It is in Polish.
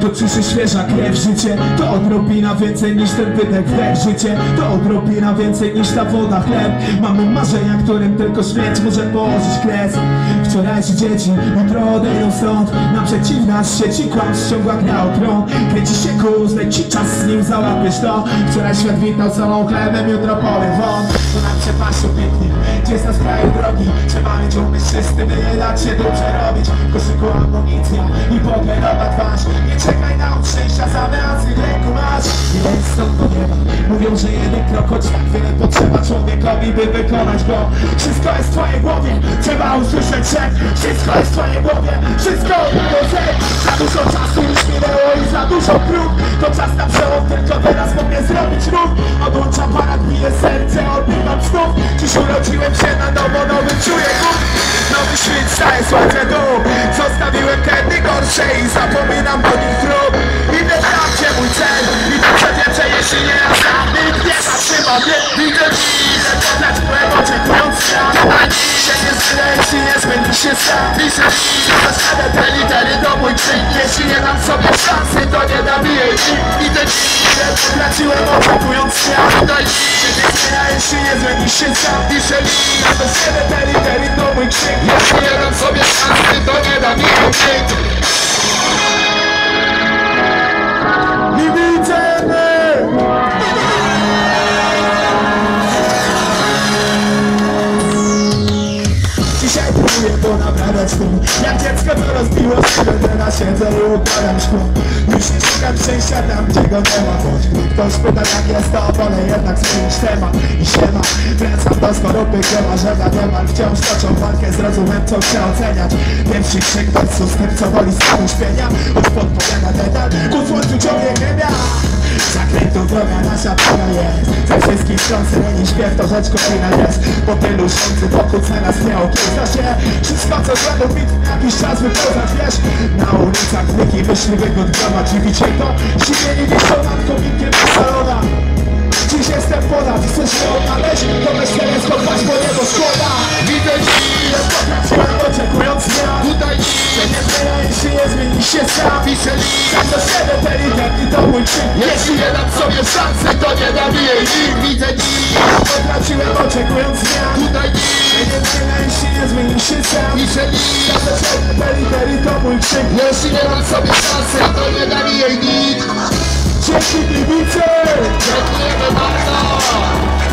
To ciszy świeża krew Życie. To odrobina więcej niż ten wydech wdech Życie. To odrobina więcej niż ta woda chleb. Mamy marzenia, którym tylko śmierć może położyć kres. Wczorajsze dzieci jutro odejdą stąd. Naprzeciw nas sieci kłamstw ściągła gra o tron. Kręci się kurz, leci czas z nim załapiesz to. Wczoraj świat witał całą chlebem, jutro powiem won. To nam przepaścił pięknie, gdzie jest na kraju drogi? Trzeba mieć umysł czysty, by dać się dobrze robić. W koszyku amunicja i czekaj ręku masz. Do nieba, mówią, że jeden krok Choć tak wiele potrzeba człowiekowi, by wykonać go Wszystko jest w twojej głowie, trzeba usłyszeć, że Wszystko jest w twojej głowie, wszystko było że Za dużo czasu już minęło i za dużo prób. To czas na przełom, tylko teraz mogę zrobić ruch. Odłączam aparat, bije serce, odbywam znów. Dziś urodziłem się na nowo, nowy czuję głód Nowy świt staje słońce dół Zostawiłem kędy gorsze i zapominam do nich mnie Widzę ile poznać byłem oczekując świat Się nie jeśli nie zmieni się sam. Piszę że zasadę te litery to mój krzyk Jeśli nie dam sobie szansy, to nie dam jej Widzę ile potraciłem oczekując świat. Daj się nie zmienia, jeśli nie zmieni się sam. Piszę że zasadę te litery to mój krzyk Jeśli nie dam sobie Jak dziecko to rozbiło szybę Teraz siedzę i układam szkło Już nie szukam szczęścia tam gdzie go nie ma Choć gdy ktoś pyta jak jest to wolę jednak zmienić temat. I siema Wracam do skorupy gdzie marzenia nie ma Wciąż toczą walkę z rozumem co chcę oceniać. Pierwszy krzyk versus tym co woli stanu śpienia. Choć podpowiada detal Ku słońcu ciągnie chemia Zakrętów droga nasza droga jest. Ze wszystkich stron syreni śpiew to rzecz kolejna jest. Po tylu słońcu wokół nas nie okryza się. Wszystko co złego bit jakiś czas wypoznać wiesz? Na ulicach wnyki myśli wygód gromadź I widzicie to? Zdziwieni wiszą nad kominkiem salona. Dziś jestem ponad, chcesz się odnaleźć. To teraz kopać po niebo szkoda Widzę dziś ile potrafiłem oczekując zmian Tutaj się nie zmienia jeśli nie zmieni się sam. Piszę tak do siebie te literki to mój czyn Jeśli nie dam sobie szansy to nie dam jej nikt Widzę dziś potrafiłem oczekując zmian do siebie te litery to mój czyn Jeśli nie dam sobie szansy to nie dam jej nikt Dzięki kibice! Dziękujemy bardzo!